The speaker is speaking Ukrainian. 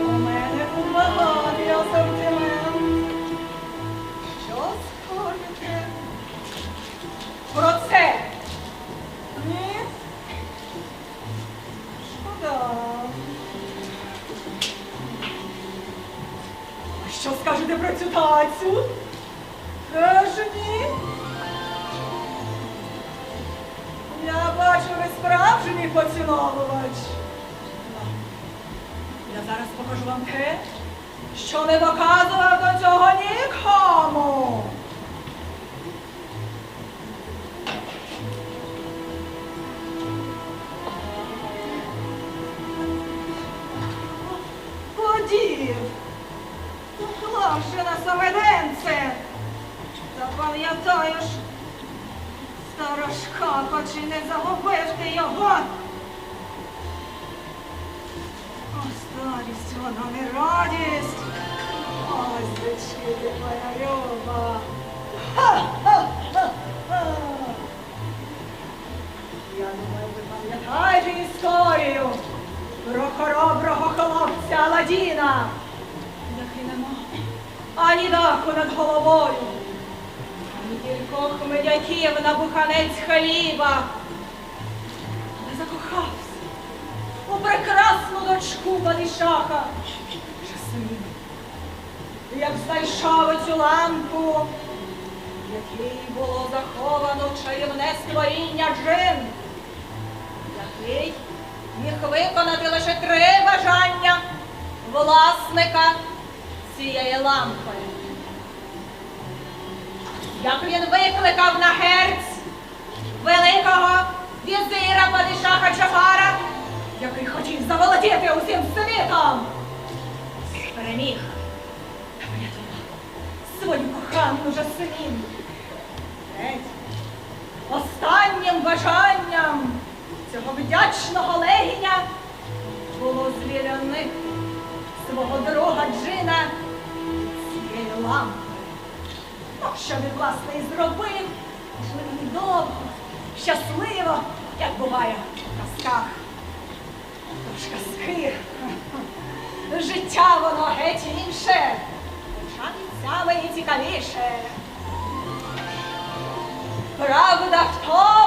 У мене тут багатий асортимент. Що скажете? Про це? Ні? Шкода. Що скажете про цю тацю? Теж ні? Я бачу, ви справжній поціновувач. Зараз покажу вам те, що не доказував до цього нікому. Подів, поклавши на самеденце, запам'ятаєш, старошка, чи не загубив ти його. Старість, вона не радість. Ось дочки ти моя люба. Ха-ха-ха-ха. Я думаю, ви пам'ятаєте історію про хороброго хлопця Аладдіна, який ані даху над головою, ані кількох медяків на буханець хліба, дочку Падишаха Жасмін. І Як знайшов оцю лампу, в якій було заховано чарівне створіння джин, який міг виконати лише три бажання власника цієї лампи. Як він викликав на герць великого переміг та врятував свою кохану Жасмін. Третє, останнім бажанням цього вдячного легіня було звільнити свого друга Джина цієї лампи. Що він, власне, і зробив, можливо, недовго, щасливо, як буває в казках. Тож казки, життя воно геть інше, хоча місцями і цікавіше. Правда в тому,